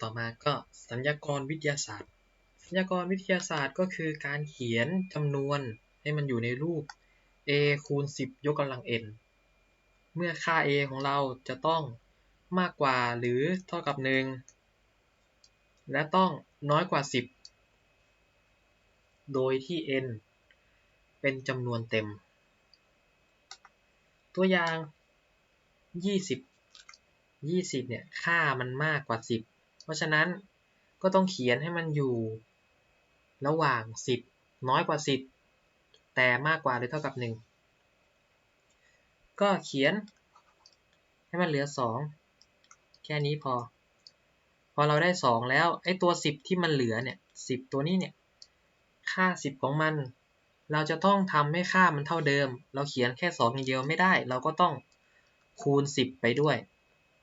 ต่อมาก็สัญญากรวิทยาศาสตร์ สัญญากรวิทยาศาสตร์ก็คือการเขียนจำนวนให้มันอยู่ในรูป a คูณ 10 ยกกำลัง n เมื่อค่า a ของเราจะต้องมากกว่าหรือเท่ากับ 1 และต้องน้อยกว่า 10 โดยที่ n เป็นจำนวนเต็ม ตัวอย่าง 20 20เนี่ยค่ามันมากกว่า 10 เพราะฉะนั้นก็ต้องเขียนให้มันอยู่ ระหว่าง 10 น้อยกว่า 10 แต่มากกว่าหรือเท่ากับ 1 ก็เขียนให้มันเหลือ 2 แค่นี้พอ พอเราได้ 2 แล้วไอ้ตัว 10 ที่มันเหลือเนี่ย10 ตัวนี้เนี่ยค่า 10 ของมัน เราจะต้องทำให้ค่ามันเท่าเดิม เราเขียนแค่2อย่างเดียวไม่ได้ เราก็ต้องคูณ 10 ไปด้วย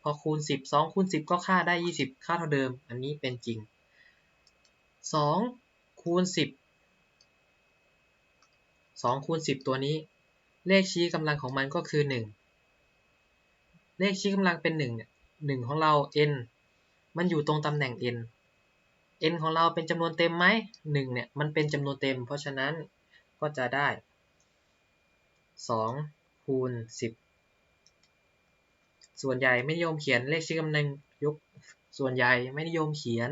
พอคูณ 10 2คูณ10 ก็ค่าได้ 20 ค่าเท่าเดิม อันนี้เป็นจริง 2 คูณ 10 2 คูณ 10 ตัวนี้ เลขชี้กำลังของมันก็คือ 1 เลขชี้กำลังเป็น1เนี่ย1ของเรา n มันอยู่ตรงตำแหน่ง n n ของเราเป็นจำนวนเต็มไหม1เนี่ยมันเป็นจำนวนเต็ม เพราะฉะนั้นก็จะได้ 2 คูณ 10 ส่วนใหญ่ไม่นิยมเขียนเลขชี้กำลังยกส่วนใหญ่ไม่นิยมเขียน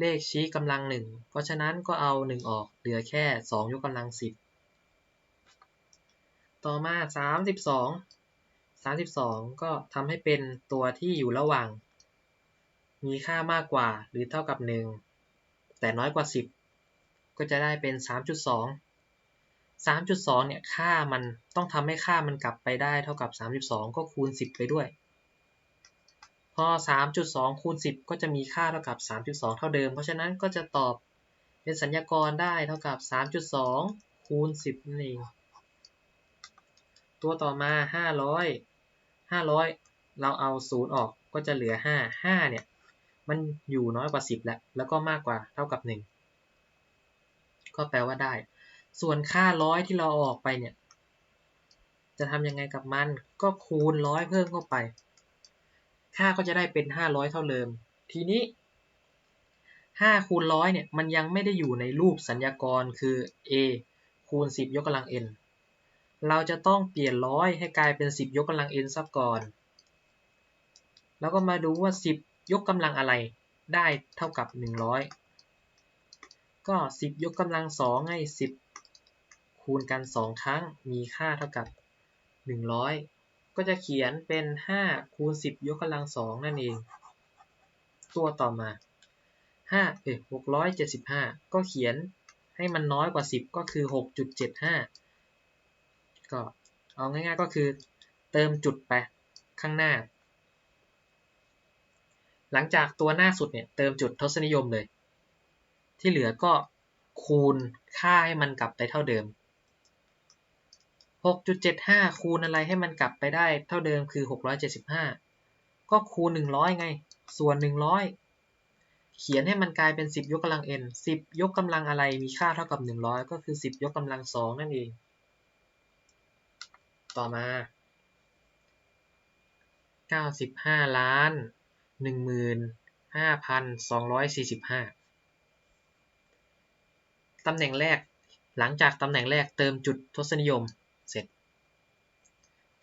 เลขชี้กำลัง1เพราะฉะนั้นก็เอา1ออกเหลือแค่2ยกกำลัง10ต่อมา32 32ก็ทำให้เป็นตัวที่อยู่ระหว่าง มีค่ามากกว่าหรือเท่ากับ1แต่น้อยกว่า10ก็จะได้เป็น3.2 3.2เนี่ยค่ามันต้องทำให้ค่ามันกลับไปได้เท่ากับ32ก็คูณ10ไปด้วย อ 3.2 คูณ 10 ก็จะมีค่าเท่ากับ 3.2 เท่าเดิม เพราะฉะนั้นก็จะตอบเป็นสัญญากรได้เท่ากับ 3.2 คูณ 10 นั่นเอง ตัวต่อมา 500 500 เราเอา 0 ออกก็จะเหลือ 5 5 เนี่ย มันอยู่น้อยกว่า 10 แล้ว แล้วก็มากกว่าเท่ากับ 1 ก็แปลว่าได้ ส่วนค่าร้อยที่เราออกไปเนี่ย จะทำยังไงกับมัน ก็คูณร้อยเพิ่มเข้าไป ค่าก็จะได้เป็น 500 เท่าเดิม ทีนี้5คูณร้อยเนี่ยมันยังไม่ได้อยู่ในรูปสัญญากรคือ a คูณ 10 ยกกำลัง n เราจะต้องเปลี่ยนร้อยให้กลายเป็น 10 ยกกำลัง n ซับก่อน แล้วก็มาดูว่า 10 ยกกำลังอะไรได้เท่ากับ 100 ก็ 10 ยกกำลัง2ให้ 10 คูณกัน 2 ครั้งมีค่าเท่ากับ 100 ก็จะเขียนเป็น 5 คูณ 10 ยกกำลัง2นั่นเอง ตัวต่อมา5เอ้ย675 ก็เขียนให้มันน้อยกว่า 10 ก็คือ 6.75 ก็เอาง่ายๆก็คือเติมจุดไปข้างหน้า หลังจากตัวหน้าสุดเนี่ยเติมจุดทศนิยมเลย ที่เหลือก็คูณค่าให้มันกลับไปเท่าเดิม 6.75คูณอะไรให้มันกลับไปได้เท่าเดิมคือ675ก็คูณ100ไง ส่วน100เขียนให้มันกลายเป็น10ยกกำลัง n 10ยกกำลังอะไรมีค่าเท่ากับ100ก็คือ10ยกกำลัง2นั่นเอง ต่อมา95ล้าน15,245ตำแหน่งแรกหลังจากตำแหน่งแรกเติมจุดทศนิยม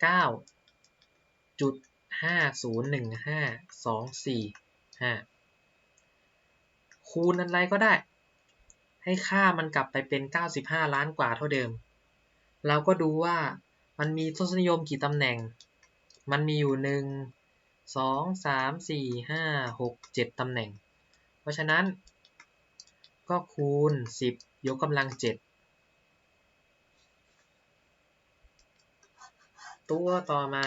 9จุด501524คูณอะไรก็ได้ ให้ค่ามันกลับไปเป็น95ล้านกว่าเท่าเดิม เราก็ดูว่ามันมีทศนิยมกี่ตำแหน่ง มันมีอยู่1 2 3 4 5 6 7ตำแหน่ง เพราะฉะนั้น ก็คูณ10ยกกำลัง7 ตัวต่อมา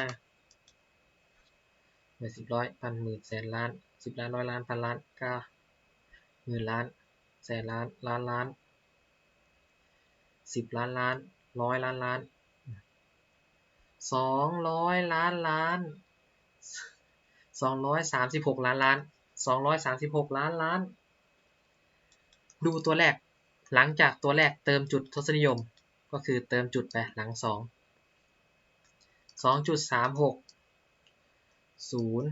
หน่วยสิบร้อยพันหมื่นแสนล้านสิบล้านร้อยล้านพันล้านเก้าหมื่นล้านแสนล้านล้านล้านสิบล้านล้านร้อยล้านล้านสองร้อยล้านล้านสองร้อยสามสิบหกล้านล้านสองร้อยสามสิบหกล้านล้าน ดูตัวแรกหลังจากตัวแรกเติมจุดทศนิยม ก็คือเติมจุดไปหลังสอง สองจุดสามหกศูนย์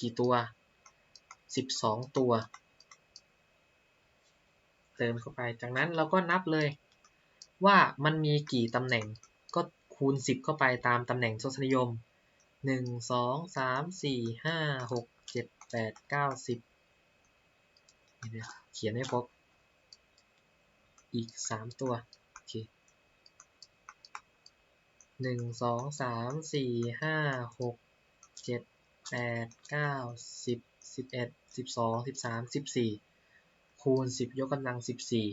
กี่ตัว12ตัว เติมเข้าไป จากนั้นเราก็นับเลยว่ามันมีกี่ตำแหน่งก็คูณ 10 เข้าไปตามตำแหน่งทศนิยม 1 2 3 4 5 6 7 8 9 10เขียนให้ครบอีก 3 ตัว โอเค หนึ่งสองสามสี่ห้าหกเจ็ดแปดเก้าสิบสิบเอ็ดสิบสองสิบสามสิบสี่คูณสิบยกกำลังสิบสี่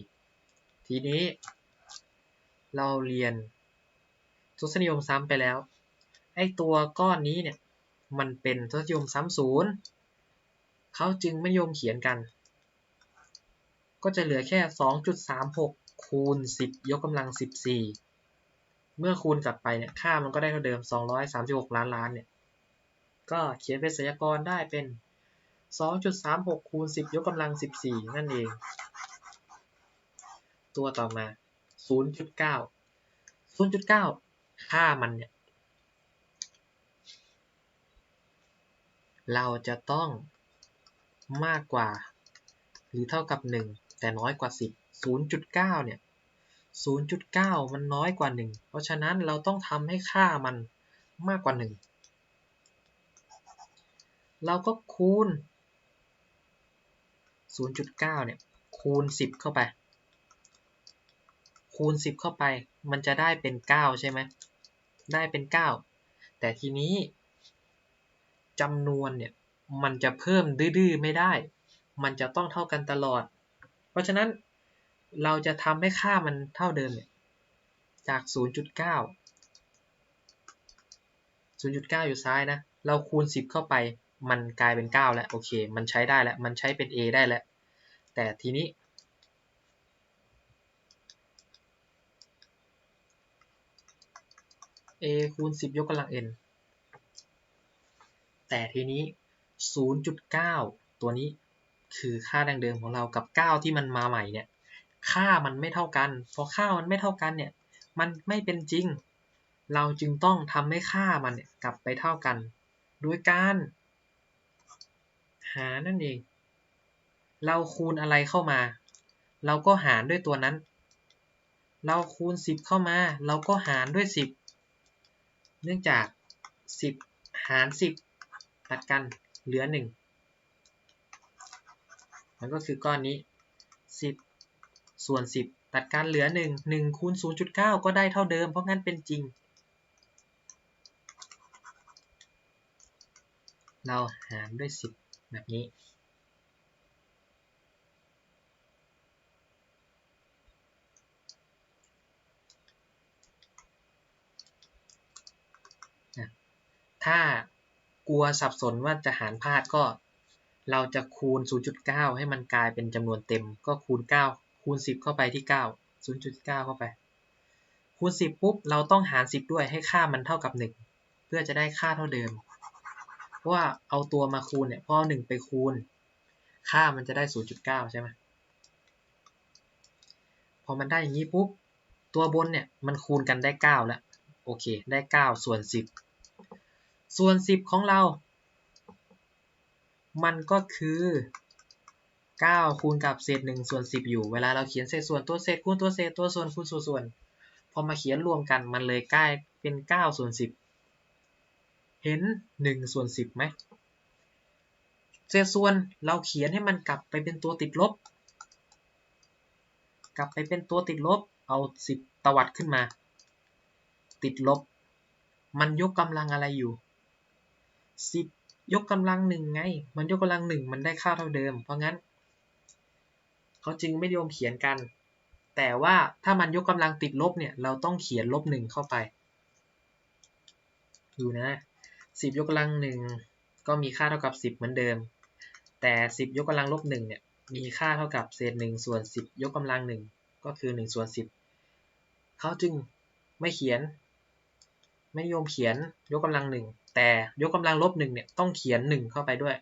ทีนี้ เราเรียนทศนิยมซ้ำไปแล้ว ไอตัวก้อนนี้เนี่ยมันเป็นทศนิยมซ้ำศูนย์เขาจึงไม่ยมเขียนกัน ก็จะเหลือแค่ 2.36 คูณ 10 ยกกำลัง 14 เมื่อคูณกลับไปเนี่ยค่ามันก็ได้เท่าเดิม 236 ล้านล้านเนี่ยก็เขียนเป็นศิลยากรได้เป็น 2.36คูณ10 ยกกำลัง 14 นั่นเอง ตัวต่อมา 0.9 0.9 ค่ามันเนี่ย เราจะต้องมากกว่า หรือเท่ากับ 1 แต่น้อยกว่า 10 0.9 เนี่ย 0.9มันน้อยกว่า1เพราะฉะนั้นเราต้องทำให้ค่ามันมากกว่า1เราก็คูณ 0.9 เนี่ย คูณ 10 เข้าไป คูณ 10 เข้าไป มันจะได้เป็น 9 ใช่ไหม ได้เป็น 9 แต่ทีนี้จำนวนเนี่ย มันจะเพิ่มดื้อๆไม่ได้ มันจะต้องเท่ากันตลอด เพราะฉะนั้น เราจะทำให้ค่ามันเท่าเดิมเนี่ยจาก 0.9 0.9 อยู่ซ้ายนะ เราคูณ 10 เข้าไป มันกลายเป็น 9 แล้ว โอเค มันใช้ได้แล้ว มันใช้เป็น a ได้แล้ว แต่ทีนี้ a คูณ 10 ยกกำลัง n แต่ทีนี้ 0.9 ตัวนี้คือค่าดังเดิมของเรากับ 9 ที่มันมาใหม่เนี่ย ค่ามันไม่เท่ากันพอค่ามันไม่เท่ากันเนี่ย มันไม่เป็นจริง เราจึงต้องทำให้ค่ามันเนี่ยกลับไปเท่ากันด้วยการ หานั่นเอง เราคูณอะไรเข้ามา เราก็หารด้วยตัวนั้น เราคูณ 10 เข้ามา เราก็หารด้วย 10 เนื่องจาก 10 หาร 10 ตัดกันเหลือ 1 มันก็คือก้อนนี้ 10 ส่วน 10 ตัดกันเหลือ 1 1คูณ0.9 ก็ได้เท่าเดิม เพราะงั้นเป็นจริง เราหารด้วย 10 แบบนี้ ถ้ากลัวสับสนว่าจะหารพลาดก็เราจะคูณ 0.9 ให้มันกลายเป็นจำนวนเต็ม ก็คูณ 9 คูณ 10 เข้าไปที่ 9 0.9 เข้าไป คูณ 10 ปุ๊บ เราต้องหาร 10 ด้วยให้ค่ามันเท่ากับ 1 เพื่อจะได้ค่าเท่าเดิม เพราะว่าเอาตัวมาคูณเนี่ยพอ1ไปคูณ ค่ามันจะได้ 0.9 ใช่ไหมพอมันได้อย่างนี้ปุ๊บ ตัวบนเนี่ยมันคูณกันได้ 9 แล้ว โอเค ได้ 9 ส่วน 10 ส่วน 10 ของเรา มันก็คือ 9คูณกับเศษ1ส่วน10อยู่ เวลาเราเขียนเศษส่วนตัวเศษคูณตัวเศษตัวส่วนคูณส่วนส่วน พอมาเขียนรวมกันมันเลยกลายเป็น9ส่วน10เห็น1ส่วน10ไหมเศษส่วนเราเขียนให้มันกลับไปเป็นตัวติดลบ กลับไปเป็นตัวติดลบ เอา10ตวัดขึ้นมา ติดลบ มันยกกำลังอะไรอยู่สิบยกกำลังหนึ่งไง มันยกกำลังหนึ่งมันได้ค่าเท่าเดิม เพราะงั้น เขาจึงไม่นิยมเขียนกัน แต่ว่าถ้ามันยกกำลังติดลบเนี่ยเราต้องเขียนลบหนึ่งเข้าไป ดูนะสิบยกกำลังหนึ่งก็มีค่าเท่ากับสิบเหมือนเดิม แต่สิบยกกำลังลบหนึ่งเนี่ยมีค่าเท่ากับเศษหนึ่งส่วนสิบยกกำลังหนึ่งก็คือหนึ่งส่วนสิบเขาจึงไม่เขียน ไม่นิยมเขียนยกกำลังหนึ่งแต่ยกกำลังลบหนึ่งเนี่ยต้องเขียนหนึ่งเข้าไปด้วย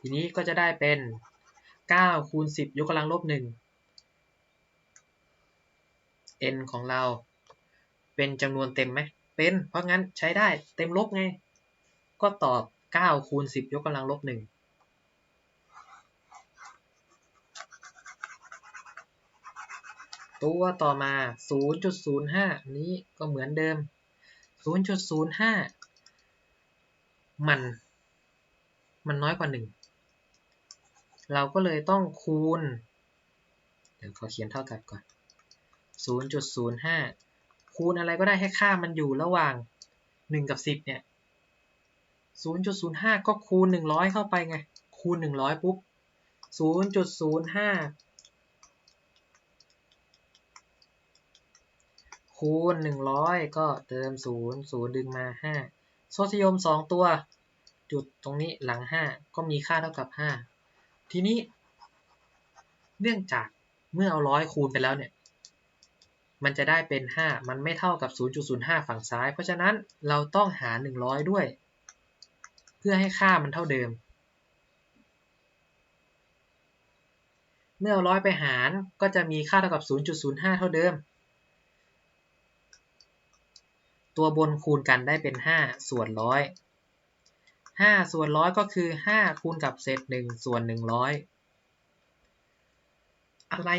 ทีนี้ก็จะได้เป็น 9 คูณ 10 ยกกำลังลบ 1 n ของเราเป็นจำนวนเต็มไหม เป็น เพราะงั้นใช้ได้เต็มลบไง ก็ตอบ 9 คูณ 10 ยกกำลังลบ 1 ตัวต่อมา 0.05 นี้ก็เหมือนเดิม 0.05 มัน มันน้อยกว่า 1 เราก็เลยต้องคูณ เดี๋ยวขอเขียนเท่ากับก่อน 0.05 คูณอะไรก็ได้ให้ค่ามันอยู่ระหว่าง 1 กับ 10 เนี่ย 0.05 ก็คูณ 100 เข้าไปไง คูณ 100 ปุ๊บ 0.05 คูณ 100 ก็เติม 0 0 ดึงมา 5 โซเซียม 2 ตัว จุดตรงนี้หลัง 5 ก็มีค่าเท่ากับ 5 ทีนี้ เนื่องจากเมื่อเอาร้อยคูณไปแล้วเนี่ย มันจะได้เป็น 5 มันไม่เท่ากับ 0.05 ฝั่งซ้าย เพราะฉะนั้นเราต้องหา100 ด้วย เพื่อให้ค่ามันเท่าเดิม เมื่อเอาร้อยไปหารก็จะมีค่าเท่ากับ 0.05 เท่าเดิม ตัวบนคูณกันได้เป็น 5 ส่วนร้อย 5ส่วนร้อยก็คือ5คูณกับเศษ1ส่วน100อะไร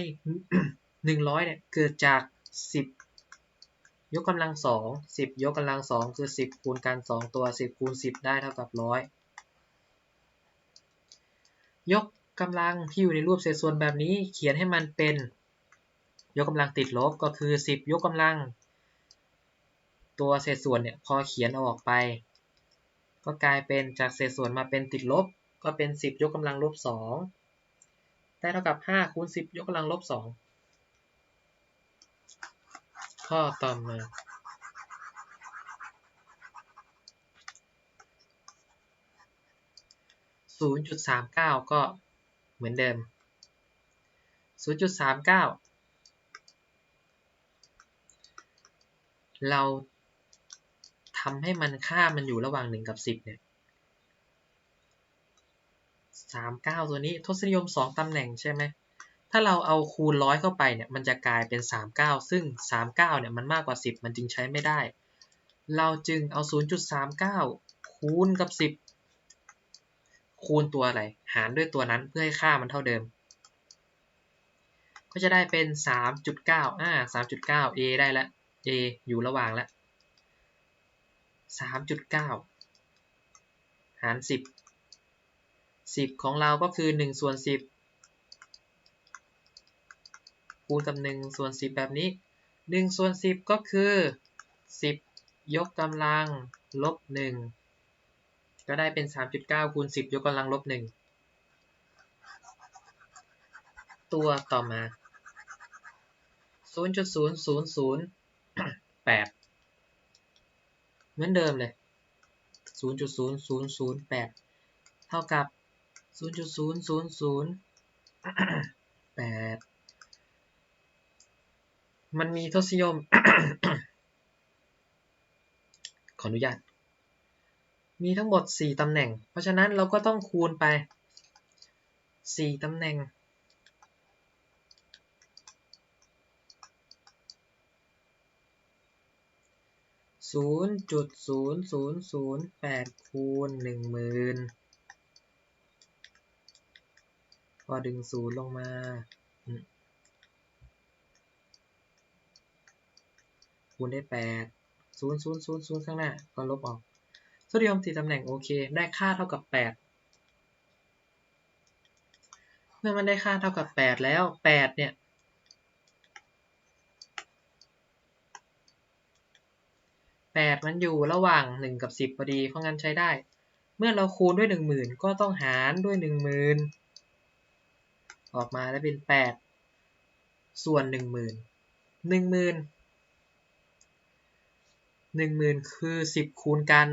100เนี่ยเกิดจาก10ยกกำลัง2 10ยกกำลัง2คือ10คูณกัน2ตัว10คูณ10ได้เท่ากับร้อยยกกำลังที่อยู่ในรูปเศษส่วนแบบนี้เขียนให้มันเป็น ยกกำลังติดลบก็คือ 10 ยกกำลัง ตัวเศษส่วนเนี่ยพอเขียนออกไป ก็กลายเป็นจากเศษส่วนมาเป็นติดลบ ก็เป็น 10 ยกกำลังลบ2ได้เท่ากับ 5 คูณ 10 ยกกำลังลบ2ข้อต่อมา0.39ก็เหมือนเดิม0.39เรา ทำให้มันค่ามันอยู่ระหว่าง1กับ10เนี่ย39ตัวนี้ทศนิยม2ตำแหน่งใช่ไหมถ้าเราเอาคูณร้อยเข้าไปเนี่ยมันจะกลายเป็น39ซึ่ง39เนี่ยมันมากกว่า10มันจึงใช้ไม่ได้ เราจึงเอา0.39คูณกับ10คูณตัวอะไร หารด้วยตัวนั้นเพื่อให้ค่ามันเท่าเดิม ก็จะได้เป็น 3.9อ่า3.9 a ได้แล้ว a อยู่ระหว่างแล้ว สามจุดเก้าหารสิบสิบของเราก็คือหนึ่งส่วนสิบคูณกับหนึ่งส่วนสิบแบบนี้หนึ่งส่วนสิบก็คือสิบยกกำลังลบหนึ่งก็ได้เป็น3.9คูณ10ยกกำลังลบ1ตัวต่อมา0.0008 เหมือนเดิมเลย 0.0008 เท่ากับ 0.0008 มันมีทศนิยม ขออนุญาต มีทั้งหมด 4 ตำแหน่ง เพราะฉะนั้นเราก็ต้องคูณไป 4 ตำแหน่ง ศูนย์จุดศูนย์ศูนย์ศูนย์แปดคูณหนึ่งหมื่นพอดึงศูนย์ลงมาคูณได้แปดศูนย์ศูนย์ศูนย์ศูนย์ข้างหน้า ก็ลบออกโซเดียมสี่ตำแหน่งโอเค ได้ค่าเท่ากับแปดเมื่อมันได้ค่าเท่ากับแปดแล้วแปดเนี่ย 8มันอยู่ระหว่าง1กับ10พอดี เพราะงั้นใช้ได้ เมื่อเราคูณด้วย10,000ก็ต้องหารด้วย10,000ออกมาแล้วเป็น8ส่วน10,000 10,000 10,000คือ10คูณกัน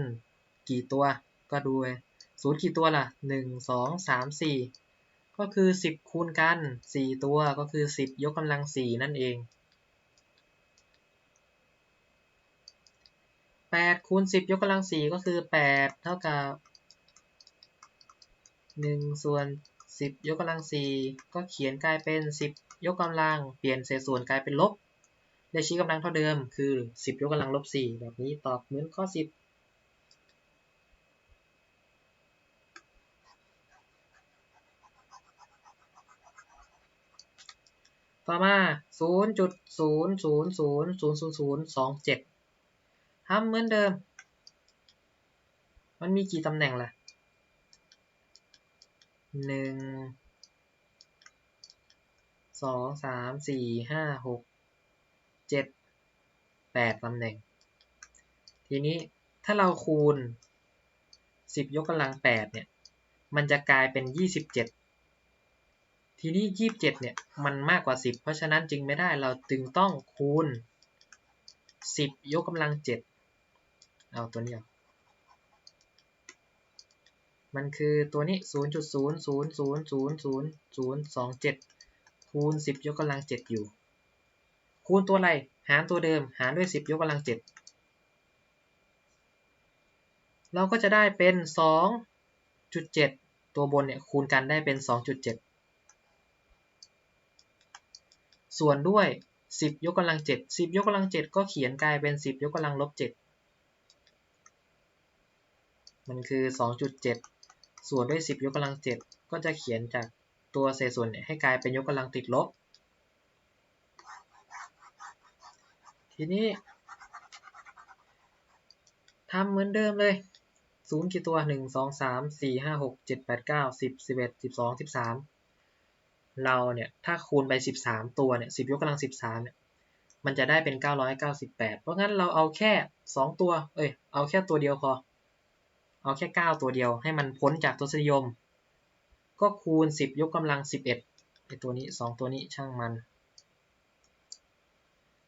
กี่ตัวก็ดูเลยศูนย์กี่ตัวล่ะ1 2 3 4ก็คือ10คูณกัน4ตัวก็คือ10ยกกำลัง4นั่นเอง 8คูณ10 ยกกำลัง 4 ก็คือ 8 เท่ากับ1ส่วน 10 ยกกำลัง 4 ก็เขียนกลายเป็น 10 ยกกำลัง เปลี่ยนเศษส่วนกลายเป็นลบ ได้ชี้กำลังเท่าเดิม คือ 10 ยกกำลังลบ 4 แบบนี้ตอบเหมือนข้อ 10ต่อมา 0.00000027 ทำเหมือนเดิม มันมีกี่ตำแหน่งล่ะหนึ่งสองสามสี่ห้าหกเจ็ดแปดตำแหน่ง ทีนี้ถ้าเราคูณสิบยกกำลังแปดเนี่ยมันจะกลายเป็นยี่สิบเจ็ดทีนี้ยี่สิบเจ็ดเนี่ยมันมากกว่าสิบเพราะฉะนั้นจึงไม่ได้เราจึงต้องคูณสิบยกกำลังเจ็ด เอาตัวนี้ออกมันคือตัวนี้0.000000027 คูณ 10 ยกกำลัง 7 อยู่ คูณตัวอะไร หารตัวเดิม หารด้วย 10 ยกกำลัง 7 เราก็จะได้เป็น 2.7 ตัวบนเนี่ยคูณกันได้เป็น 2.7 ส่วนด้วย 10 ยกกำลัง 7 10 ยกกำลัง 7 ก็เขียนกลายเป็น 10 ยกกำลังลบ 7 มันคือ 2.7 ส่วนด้วย 10 ยกกำลัง 7 ก็จะเขียนจากตัวเศษส่วนเนี่ยให้กลายเป็นยกกำลังติดลบ ทีนี้ทำเหมือนเดิมเลยศูนย์กี่ตัว 1 2 3 4 5 6 7 8 9 10 11 12 13 เราเนี่ยถ้าคูณไป 13 ตัวเนี่ย 10 ยกกำลัง 13เนี่ยมันจะได้เป็น 998 เพราะงั้นเราเอาแค่ 2 ตัว เอ้ย เอาแค่ตัวเดียวพอ เอาแค่ 9 ตัวเดียวให้มันพ้นจากทศนิยม ก็คูณ 10 ยกกำลัง 11ไอตัวนี้ 2 ตัวนี้ช่างมัน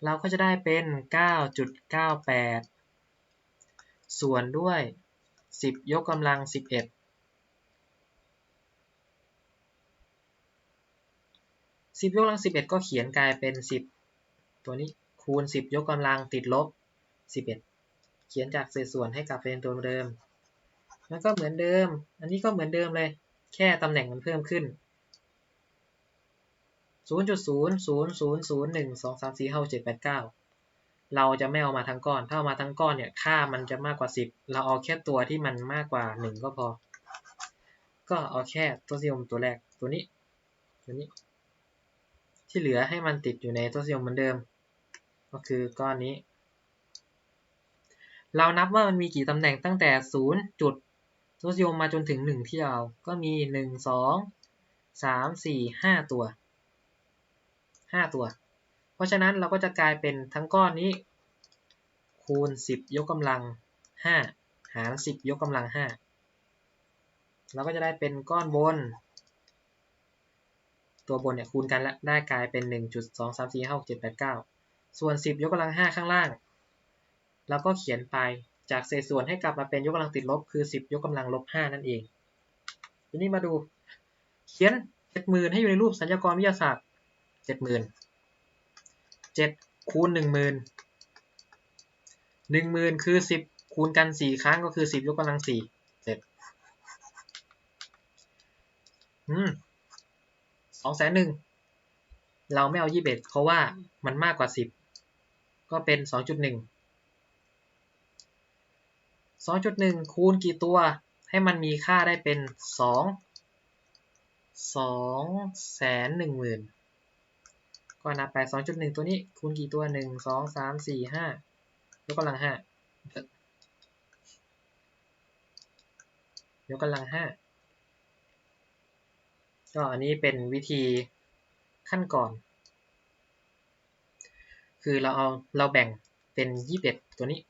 เราก็จะได้เป็น 9.98 ส่วนด้วย 10 ยกกำลัง 11 10 ยกกำลัง 11 ก็เขียนกลายเป็น 10 ตัวนี้คูณ 10 ยกกำลังติดลบ 11 เขียนจากเศษส่วนให้กลับเป็นตัวเดิม แล้วก็เหมือนเดิม อันนี้ก็เหมือนเดิมเลย แค่ตำแหน่งมันเพิ่มขึ้น 0.0000123456789เราจะไม่เอามาทั้งก้อน ถ้าเอามาทั้งก้อนเนี่ย ค่ามันจะมากกว่า 10 เราเอาแค่ตัวที่มันมากกว่า 1 ก็พอ ก็เอาแค่ตัวนิยมตัวแรก ตัวนี้ ตัวนี้ ที่เหลือให้มันติดอยู่ในตัวนิยมเหมือนเดิม ก็คือก้อนนี้เรานับว่ามันมีกี่ตำแหน่งตั้งแต่ 0. จุด ทศนิยมมาจนถึงหนึ่งที่เราก็มีหนึ่งสองสามสี่ห้าตัวห้าตัว เพราะฉะนั้นเราก็จะกลายเป็นทั้งก้อนนี้ คูณสิบยกกำลังห้าหารสิบยกกำลังห้าเราก็จะได้เป็นก้อนบน ตัวบนเนี่ยคูณกันแล้วได้กลายเป็น1.23456 7 8 9ส่วน10ยกกำลัง5ข้างล่างเราก็เขียนไป จากเศษส่วนให้กลับมาเป็นยกกำลังติดลบคือ 10 ยกกำลังลบ 5 นั่นเอง ทีนี้มาดู เขียน 70,000 ให้อยู่ในรูปสัญญากรวิทยาศาสตร์ 70,000 7คูณ10,000 10,000 คือ 10 คูณกัน 4 ครั้งก็คือ 10 ยกกำลัง 4 เสร็จอืมสองแสนหนึ่งเราไม่เอายี่สิบเอ็ดเพราะว่ามันมากกว่าสิบก็เป็นสองจุดหนึ่ง 2.1 คูณกี่ตัว ให้มันมีค่าได้เป็น 2 2แสนหนึ่งหมื่นก็นับไป 2.1 ตัวนี้ คูณกี่ตัว 1 2 3 4 5 ยกกำลัง 5 ยกกำลัง 5 ก็อันนี้เป็นวิธีขั้นก่อน คือเราเอาเราแบ่งเป็น 21 ตัวนี้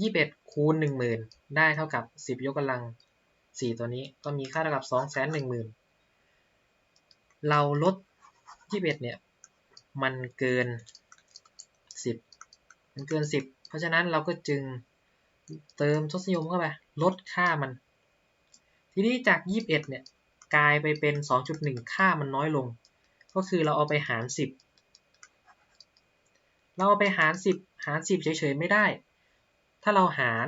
ยี่สิบเอ็ดคูณหนึ่งหมื่นได้เท่ากับสิบยกกำลังสี่ตัวนี้ก็มีค่าเท่ากับสองแสนหนึ่งหมื่นเราลดยี่สิบเอ็ดเนี่ยมันเกินสิบมันเกินสิบเพราะฉะนั้นเราก็จึงเติมทศนิยมเข้าไปลดค่ามัน ทีนี้จากยี่สิบเอ็ดเนี่ยกลายไปเป็นสองจุดหนึ่งค่ามันน้อยลง ก็คือเราเอาไปหารสิบเราเอาไปหารสิบหารสิบเฉยๆไม่ได้ ถ้าเราหาร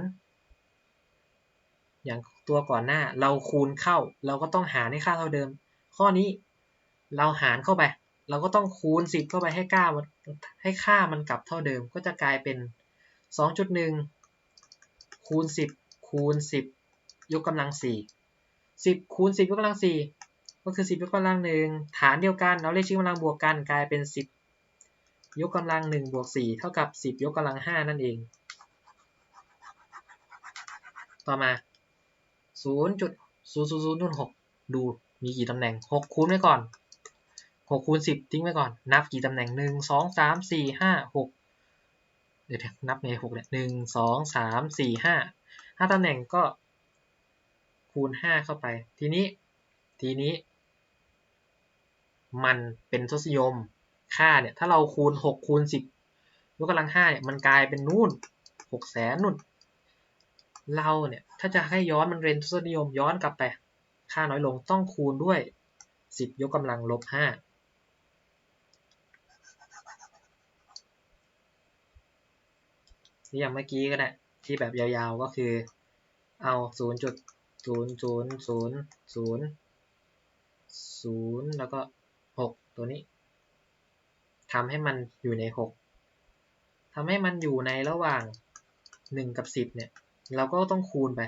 อย่างตัวก่อนหน้าเราคูณเข้า เราก็ต้องหารให้ค่าเท่าเดิม ข้อนี้เราหารเข้าไป เราก็ต้องคูณสิบเข้าไปให้ก้าให้ค่ามันกลับเท่าเดิม ก็จะกลายเป็นสองจุดหนึ่งคูณสิบคูณสิบยกกำลังสี่สิบคูณสิบยกกำลังสี่ก็คือ 10 ยกกำลังหนึ่งฐานเดียวกัน เราเลขชี้กำลังบวกกันกลายเป็น 10 ยกกำลัง 1 บวก 4 เท่ากับ 10 ยกกำลัง 5 นั่นเอง ต่อมา 0.000.6 ดูมีกี่ตำแหน่ง 6 คูณไว้ก่อน 6 คูณ 10 ทิ้งไว้ก่อน นับกี่ตำแหน่ง 1 2 3 4 5 6 เดี๋ยวนับไง6เนี่ย1 2 3 4 5 5ตำแหน่งก็คูณ 5 เข้าไป ทีนี้ ทีนี้ มันเป็นทศนิยม ค่าเนี่ย ถ้าเราคูณ 6 คูณ 10ยกกำลัง5เนี่ย มันกลายเป็นนู่น6แสนนู่น เราเนี่ยถ้าจะให้ย้อนมันเรียนทศนิยมย้อนกลับไป ค่าน้อยลงต้องคูณด้วย 10 ยกกำลังลบ 5 นี่อย่างเมื่อกี้ก็ได้ที่แบบยาวๆก็คือเอา 0.0000 0 แล้วก็ 6 ตัวนี้ทำให้มันอยู่ใน 6ทำให้มันอยู่ในระหว่าง 1 กับ 10 เนี่ย เราก็ต้องคูณไป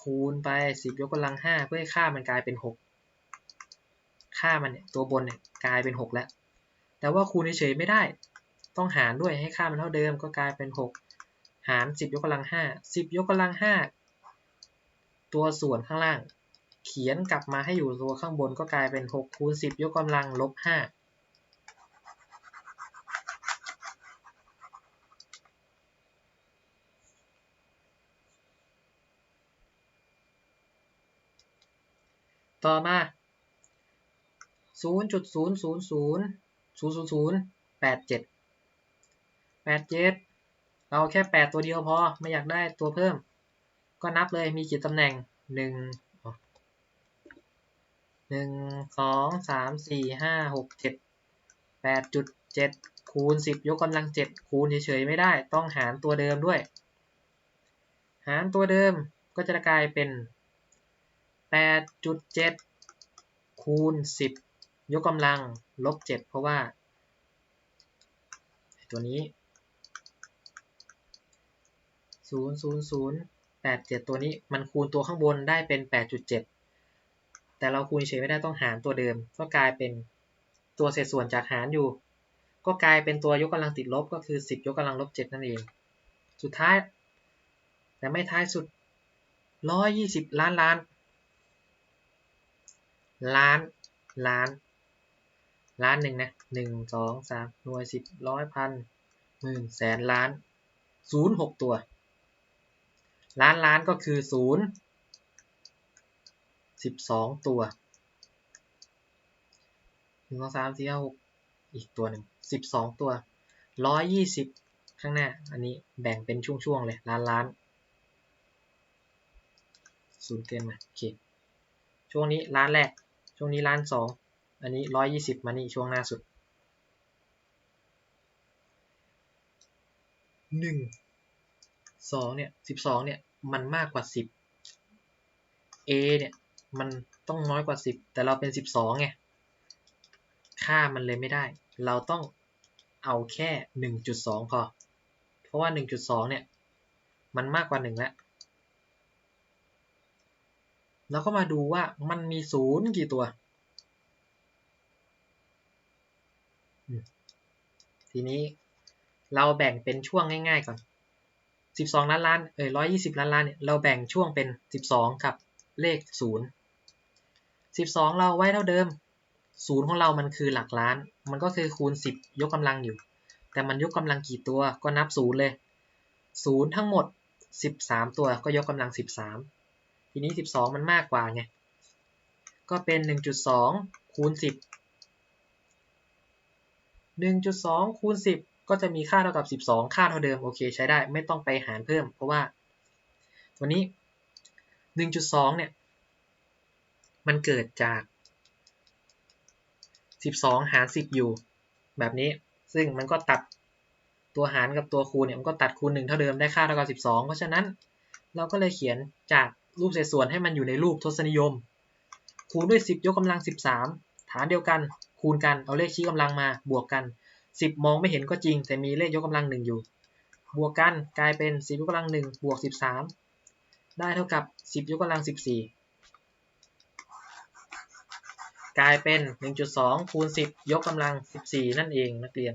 คูณไป10ยกกำลัง5เพื่อให้ค่ามันกลายเป็น6ค่ามันเนี่ยตัวบนเนี่ยกลายเป็น6แล้ว แต่ว่าคูณเฉยๆไม่ได้ ต้องหารด้วยให้ค่ามันเท่าเดิมก็กลายเป็น6หาร10ยกกำลัง5 10ยกกำลัง5ตัวส่วนข้างล่าง เขียนกลับมาให้อยู่ตัวข้างบนก็กลายเป็น6คูณ10ยกกำลังลบ5 ต่อมา0.0000087 87เราแค่ 8 ตัวเดียวพอ ไม่อยากได้ตัวเพิ่ม ก็นับเลยมีกี่ตำแหน่ง 1 1 2 3 4 5 6 7 8.7 คูณ 10 ยกกำลัง 7 คูณเฉยๆไม่ได้ ต้องหารตัวเดิมด้วย หารตัวเดิมก็จะกลายเป็น 8.7 คูณ 10 ยกกำลังลบ 7 เพราะว่า ตัวนี้ 00087 ตัวนี้มันคูณตัวข้างบนได้เป็น 8.7 แต่เราคูณเฉยไม่ได้ต้องหารตัวเดิม ก็กลายเป็นตัวเศษส่วนจากหารอยู่ ก็กลายเป็นตัวยกกำลังติดลบก็คือ 10 ยกกำลังลบ 7 นั่นเอง สุดท้าย แต่ไม่ท้ายสุด 120 ล้านล้าน ล้านล้านล้านหนึ่งนะหนึ่งสองสามหน่วยสิบร้อยพันหมื่นแสนล้านศูนย์หกตัว ล้านล้านก็คือศูนย์สิบสองตัวหนึ่งสองสามสี่ห้าหกอีกตัวหนึ่งสิบสองตัวร้อยยี่สิบข้างหน้า อันนี้แบ่งเป็นช่วงๆเลยล้านล้านศูนย์เกินมาโอเคช่วงนี้ล้านแรก ช่วงนี้ล้านสองอันนี้ร้อยยี่สิบมานี่ช่วงหน้าสุดหนึ่งสองเนี่ยสิบสองเนี่ยมันมากกว่าสิบ A เนี่ยมันต้องน้อยกว่าสิบแต่เราเป็นสิบสองไงค่ามันเลยไม่ได้ เราต้องเอาแค่หนึ่งจุดสองพอ เพราะว่าหนึ่งจุดสองเนี่ยมันมากกว่าหนึ่งแล้ว แล้วก็มาดูว่ามันมีศูนย์กี่ตัว ทีนี้เราแบ่งเป็นช่วงง่ายๆก่อน 12 ล้านล้าน เออ120 ล้านล้านเนี่ย เราแบ่งช่วงเป็น 12 กับเลข 0 12 เราไว้เท่าเดิม 0 ของเรามันคือหลักล้าน มันก็คือคูณ 10 ยกกำลังอยู่ แต่มันยกกำลังกี่ตัว ก็นับ 0 เลย 0 ทั้งหมด 13 ตัว ก็ยกกำลัง 13 ทีนี้ 12 มันมากกว่าไง ก็เป็น 1.2 คูณ 10 1.2 คูณ 10 ก็จะมีค่าเท่ากับ 12 ค่าเท่าเดิม โอเค ใช้ได้ ไม่ต้องไปหารเพิ่ม เพราะว่า ตัวนี้ 1.2 เนี่ย มันเกิดจาก 12 หาร 10 อยู่ แบบนี้ ซึ่งมันก็ตัดตัวหารกับตัวคูณเนี่ย มันก็ตัดคูณ 1 เท่าเดิม ได้ค่าเท่ากับ 12 เพราะฉะนั้นเราก็เลยเขียนจาก รูปเศษส่วนให้มันอยู่ในรูปทศนิยม คูณด้วย 10 ยกกำลัง 13 ฐานเดียวกัน คูณกันเอาเลขชี้กำลังมาบวกกัน 10 มองไม่เห็นก็จริง แต่มีเลขยกกำลัง1อยู่ บวกกันกลายเป็น 10 ยกกำลัง1บวก 13 ได้เท่ากับ 10 ยกกำลัง 14 กลายเป็น 1.2 คูณ 10 ยกกำลัง 14 นั่นเองนักเรียน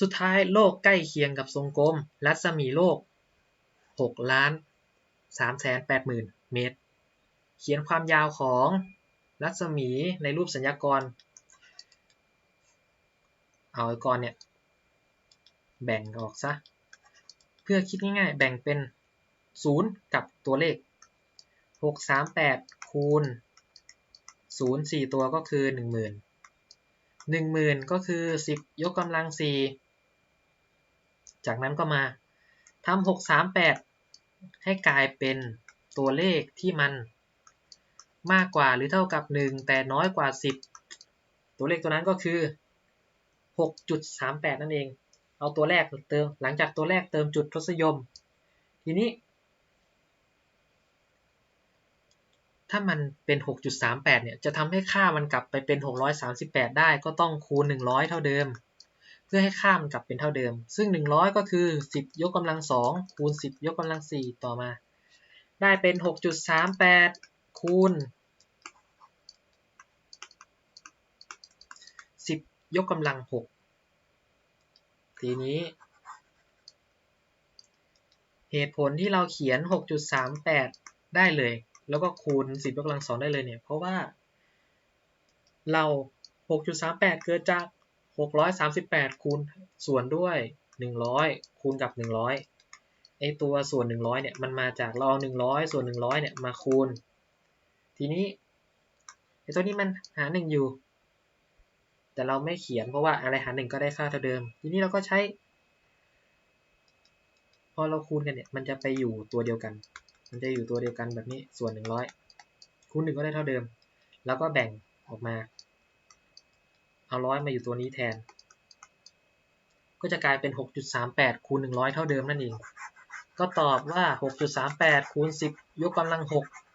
สุดท้ายโลกใกล้เคียงกับทรงกลม รัศมีโลก 6 ล้าน 3แสน8หมื่นเมตร เขียนความยาวของรัศมีในรูปสัญญากร เอาไอ้กรเนี่ย แบ่งออกซะ เพื่อคิดง่ายๆ แบ่งเป็น 0 กับตัวเลข 6 3 8 คูณ 0 4 ตัวก็คือ 10,000 10,000 ก็คือ 10 ยกกำลัง 4 จากนั้นก็มาทำ6 3 8 ให้กลายเป็นตัวเลขที่มันมากกว่าหรือเท่ากับ 1 แต่น้อยกว่า 10 ตัวเลขตัวนั้นก็คือ 6.38 นั่นเอง เอาตัวแรกเติมหลังจากตัวแรกเติมจุดทศนิยม ทีนี้ ถ้ามันเป็น 6.38 เนี่ย จะทำให้ค่ามันกลับไปเป็น 638 ได้ก็ต้องคูณ 100 เท่าเดิม เพื่อให้ค่ามันกลับเป็นเท่าเดิม ซึ่ง 100 ก็คือ 10 ยกกำลัง2คูณ 10 ยกกำลัง 4 ต่อมา ได้เป็น 6.38 คูณ 10 ยกกำลัง 6 ทีนี้ เหตุผลที่เราเขียน 6.38 ได้เลย แล้วก็คูณ 10 ยกกำลัง 2 ได้เลยเนี่ย เพราะว่าเรา 6.38 เกิดจาก 638คูณส่วนด้วย 100 คูณกับ 100ไอตัวส่วน 100เนี่ยมันมาจากเราเอา100 ส่วน 100เนี่ยมาคูณ ทีนี้ไอตัวนี้มันหา 1 อยู่ แต่เราไม่เขียนเพราะว่าอะไรหา 1 ก็ได้ค่าเท่าเดิม ทีนี้เราก็ใช้ พอเราคูณกันเนี่ยมันจะไปอยู่ตัวเดียวกัน มันจะอยู่ตัวเดียวกันแบบนี้ส่วน 100 คูณ 1 ก็ได้เท่าเดิม แล้วก็แบ่งออกมา เอาร้อยมาอยู่ตัวนี้แทน ก็จะกลายเป็น 6.38 คูณ 100 เท่าเดิมนั่นเอง ก็ตอบว่า 6.38 คูณ 10 ยกกำลัง 6